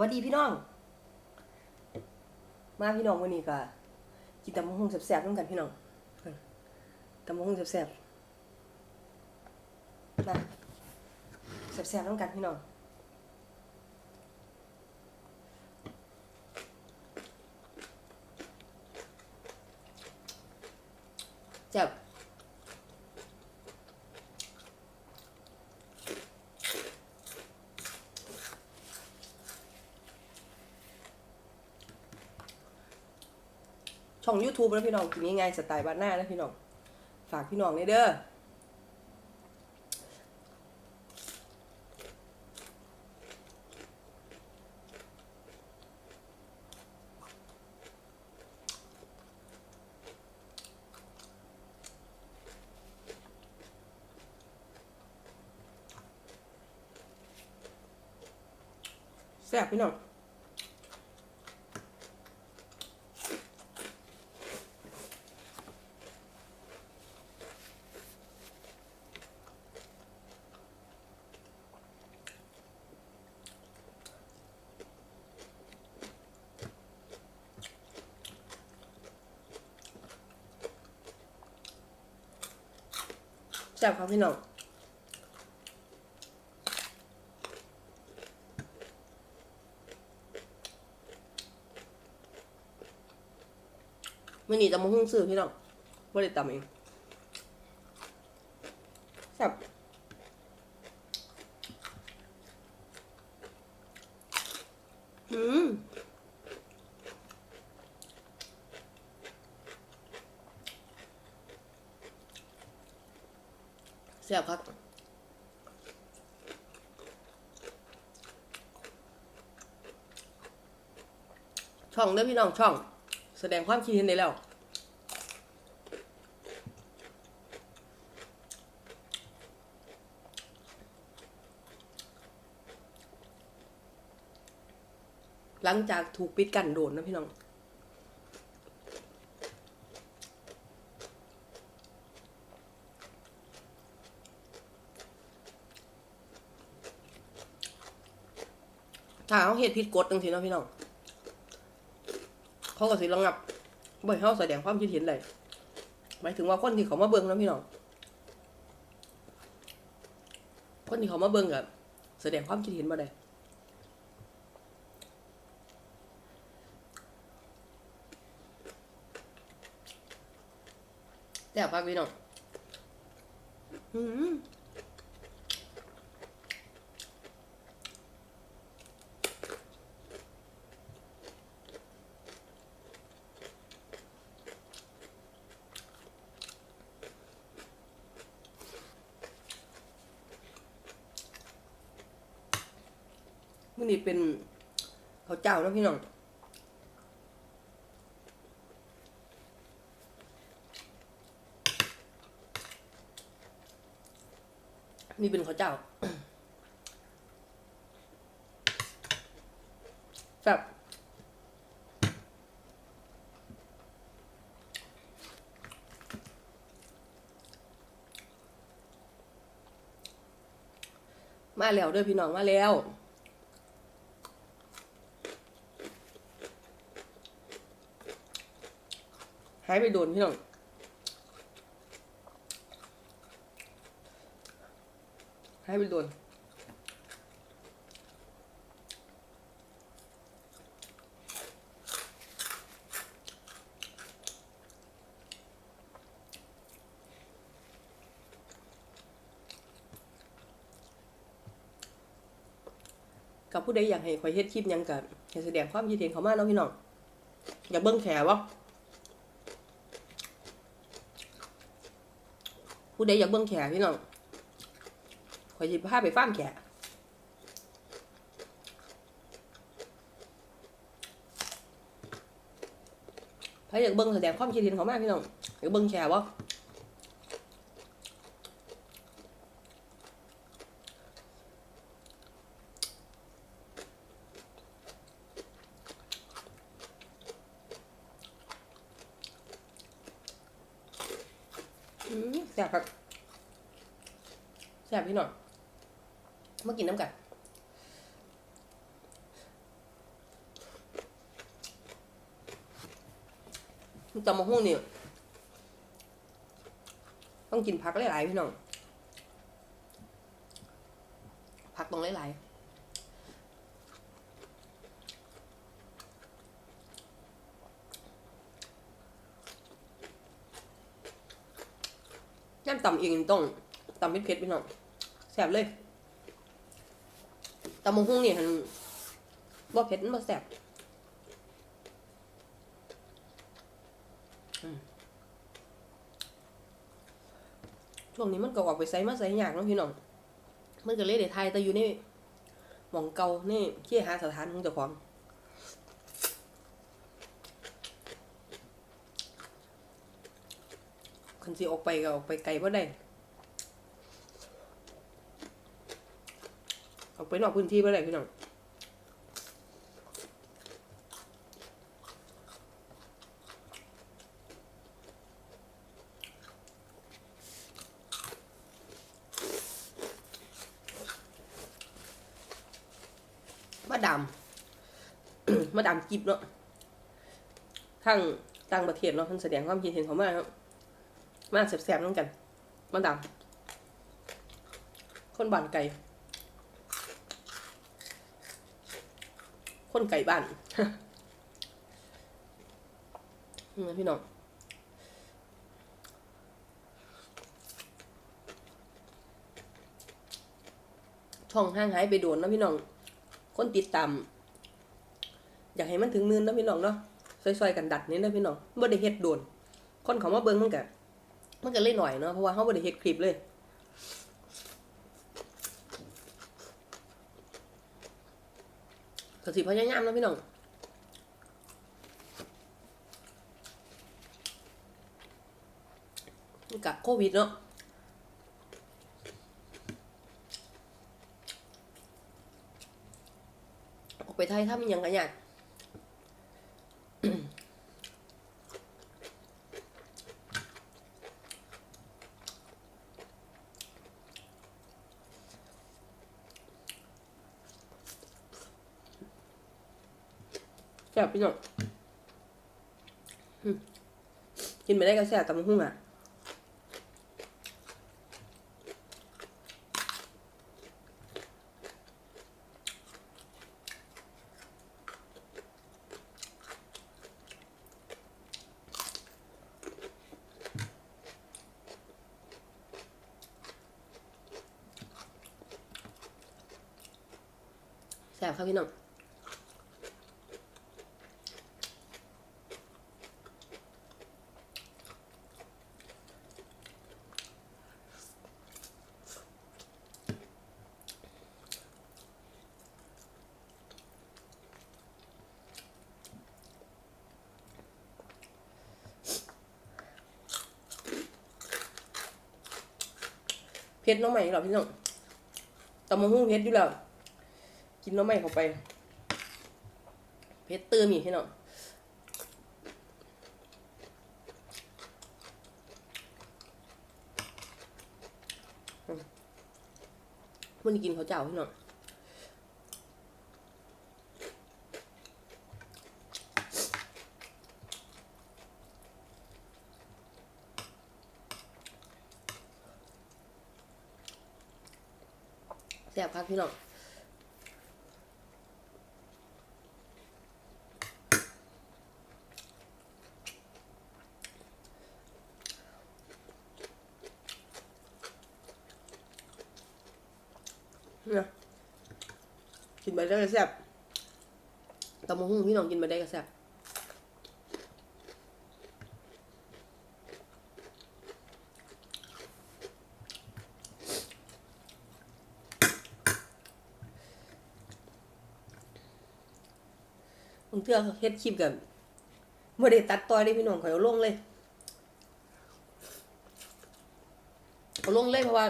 วัสดีพี่น้อง มาพี่น้องวันนี้ก็กินตำมะฮุ่งแซ่บๆร่วมกันพี่น้องตำมะฮุ่งแซ่บๆมาแซ่บๆร่วมกันพี่น้องแซ่บ ช่อง YouTube นะพี่น้องกินง่ายๆสไตล์บ้านหน้านะพี่น้องฝากพี่น้องเลยเด้อแซ่บพี่น้อง แซ่บครับพี่น้องมื่อนี้จะมาหุ้งซื้อพี่น้องไม่ได้ตำเองแซ่บอืม แซ่บครับช่องเด้อพี่น้องช่อง แสดงความคิดเห็นได้แล้ว หลังจากถูกปิดกันโดนนะพี่น้อง ถ้าเขาเหตุผิดกฎจังสิเนาะพี่น้องเขาก็สิระงับบ่ให้เขาแสดงความคิดเห็นเลยหมายถึงว่าคนที่เขามาเบิ่งนะพี่น้องคนที่เขามาเบิ่งกับแสดงความคิดเห็นมาได้แต่พักพี่น้อง มื้อนี้เป็นข้าวเจ้าเนาะพี่น้องนี่เป็นข้าวเจ้าแบบมาแล้วเด้วยพี่น้องมาแล้ว หายไปโดนพี่น้องหายไปโดนกับผู้ใดอยากให้คอยเฮ็ดคลิปยังกันให้แสดงความคิดเห็นเขามาเนาะพี่น้อง อยากเบิ่งแขวะ ผู้ใดอยากเบิ่งแขพี่น้องคอยสิพาไปฟาร์มแขใครอยากเบิ่งแสดงความคิดเห็นเขามากพี่น้องอยากเบิ่งแขวะอืม แซ่บครักแซ่บพี่หน่องมื่อกินน้ำกันตำมะฮุ่งนี่ต้องกินผักหลายๆพี่น้องผักตรงหลายๆ ย่ำตำเองต้องตำเผ็ดๆพี่น้องแซ่บเลยตำมะฮุ่งนี่หันบ่เผ็ดมันบ่แซ่บช่วงนี้มันก็ออกไปไซมาไซยากเนาะพี่น้อง มันก็เลยได้ทยแต่อยู่ในหม่องเก่านี่เที่ยหาสถานของเจ้าของ คันสิออกไปก็ออกไปไกลบ่ได้ออกไปนอกพื้นที่บ่ได้พี่น้องมาดาม มาดามกิบเนาะทั้งต่างประเทศเนาะเพิ่นแสดงความคิดเห็นเขามาเนาะ มาแสบๆน้องกันมาดามคนบ้านไก่ คนไก่บ้านอืมพี่น้องช่องห่างหายไปโดนนะพี่น้อง คนติดตามอยากให้มันถึงมื่นนะพี่น้องเนาะซอยๆกันดัดนี่นะพี่น้องบ่ได้เฮ็ดโดน คนเขามาเบิ่งมันก็ มันก็เล่นหน่อยเนาะเพราะว่าเฮาบ่ได้เฮ็ดคลิปเลยก็สิพยายามนะพี่น้องกับโควิดเนาะออกไปไทยถ้ามีอย่างกันยาก แซ่บพี่น้องอืมกินไปได้ก็แซ่บตำหุ่งอะแซ่บครับพี่น้อง เพชรน้องใหม่เหรอพี่น้องตำมะฮุ่งเพชรอยู่แล้ว กินน้องใหม่เข้าไป เพชรตื้มอีกพี่น้องมันนี้กินข้าวเจ้าพี่น้องแซ่บครับ พี่น้องเนี่ยกินไปได้ก็แซ่บตำมะฮุ่งพี่น้องกินไปได้ก็แซ่บ เทื่อเฮ็ดคลิปกันบ่ได้ตัดต่อได้พี่น้องข่อยเอาลงเลยเอาลงเลยเพราะว่า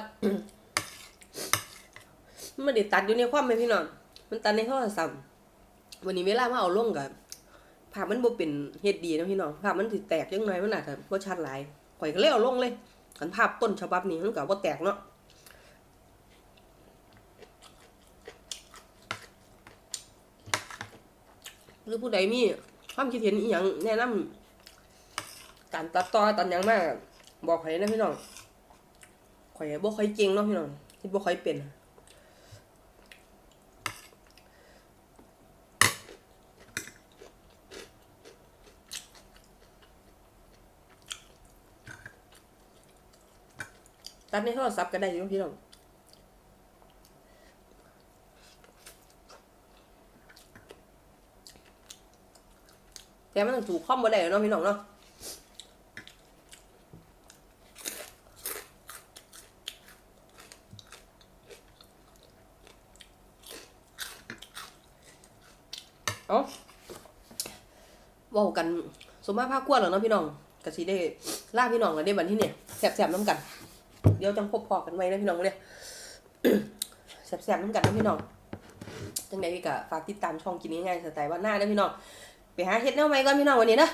มันไม่ได้ตัดอยู่ในความเป็นพี่น้องมันตัดในโทรศัพท์วันนี้เวลามาเอาลงกับภาพมันบ่เป็นเฮ็ดดีนะพี่น้องภาพมันสิแตกจังหน่อยมันอาจจะบ่ชัดหลายข่อยก็เลยเอาลงเลยคันภาพต้นฉบับนี้มันก็บ่แตกเนาะ หรือผู้ใดมีความคิดเห็นอีหยังแนะนการตัดต่อตัดหยังมาก บอกข่อยนะพี่น้องข่อยบ่ค่อยเก่งเนาะพี่น้องคิดบ่ค่อยเป็นตัดในโทรศัพท์ก็ได้อยู่พี่น้อง แต่มันต้องถูกคอมบ่ได้เนาะพี่น้องเนาะเอาว้ากันสมมาภาคกวนแล้วเนาะพี่น้องกะสิได้ลาพี่น้องแล้วได้บัดที่เนี่ยแซ่บๆน้ำกัน เดี๋ยวจังพบพอกันไว้นะพี่น้องเนี่ยแซ่บๆน้ำกันนะพี่น้องจังใดก็ฝากติดตามช่องกินง่ายๆสไตล์วันหน้านะพี่น้อง ไปหาเฮ็ดแนวใหม่ก่อนพี่น้องวันนี้นะ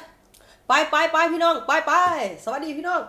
ไปไปไปพี่น้องไปไปสวัสดีพี่น้อง